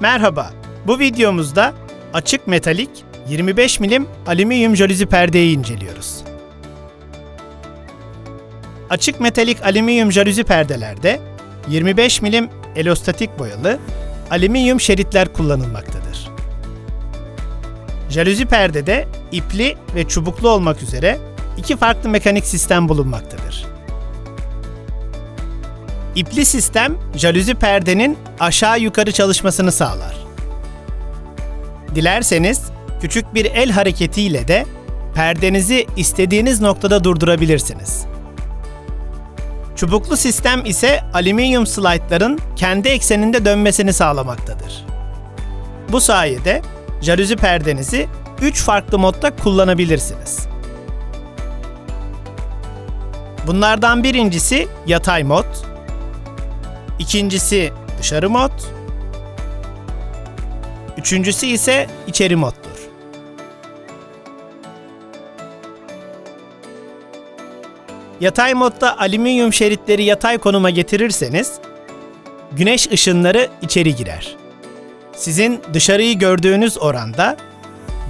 Merhaba. Bu videomuzda açık metalik 25 milim alüminyum jalüzi perdeyi inceliyoruz. Açık metalik alüminyum jalüzi perdelerde 25 milim elostatik boyalı alüminyum şeritler kullanılmaktadır. Jalüzi perdede ipli ve çubuklu olmak üzere iki farklı mekanik sistem bulunmaktadır. İpli sistem, jalüzi perdenin aşağı yukarı çalışmasını sağlar. Dilerseniz küçük bir el hareketiyle de perdenizi istediğiniz noktada durdurabilirsiniz. Çubuklu sistem ise alüminyum slaytların kendi ekseninde dönmesini sağlamaktadır. Bu sayede jalüzi perdenizi 3 farklı modda kullanabilirsiniz. Bunlardan birincisi yatay mod, ikincisi dışarı mod, üçüncüsü ise içeri moddur. Yatay modda alüminyum şeritleri yatay konuma getirirseniz, güneş ışınları içeri girer. Sizin dışarıyı gördüğünüz oranda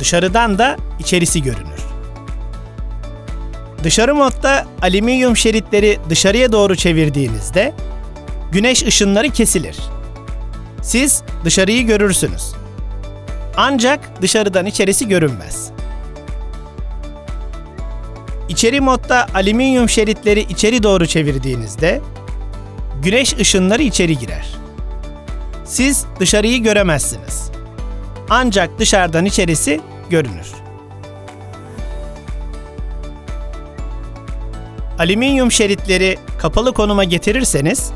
dışarıdan da içerisi görünür. Dışarı modda alüminyum şeritleri dışarıya doğru çevirdiğinizde güneş ışınları kesilir. Siz dışarıyı görürsünüz. Ancak dışarıdan içerisi görünmez. İçeri modda alüminyum şeritleri içeri doğru çevirdiğinizde güneş ışınları içeri girer. Siz dışarıyı göremezsiniz. Ancak dışarıdan içerisi görünür. Alüminyum şeritleri kapalı konuma getirirseniz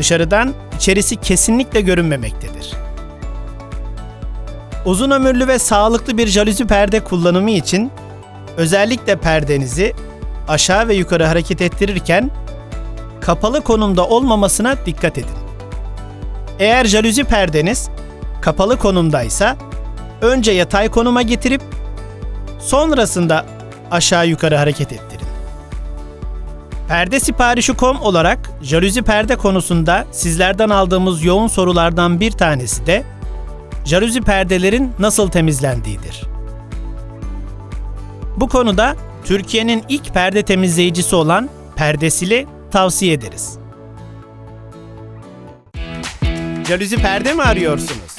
dışarıdan içerisi kesinlikle görünmemektedir. Uzun ömürlü ve sağlıklı bir jalüzi perde kullanımı için özellikle perdenizi aşağı ve yukarı hareket ettirirken kapalı konumda olmamasına dikkat edin. Eğer jalüzi perdeniz kapalı konumdaysa önce yatay konuma getirip sonrasında aşağı yukarı hareket ettirin. Perde siparişi.com olarak jalüzi perde konusunda sizlerden aldığımız yoğun sorulardan bir tanesi de jalüzi perdelerin nasıl temizlendiğidir. Bu konuda Türkiye'nin ilk perde temizleyicisi olan Perdesili tavsiye ederiz. Jalüzi perde mi arıyorsunuz?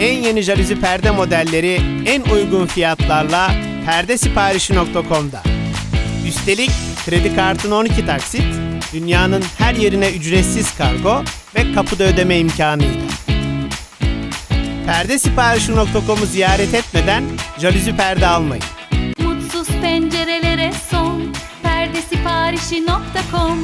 En yeni jalüzi perde modelleri en uygun fiyatlarla perdesiparişi.com'da. Üstelik kredi kartın 12 taksit, dünyanın her yerine ücretsiz kargo ve kapıda ödeme imkanıyla. Perdesiparişi.com'u ziyaret etmeden jalüzi perde almayın. Mutsuz pencerelere son perdesiparişi.com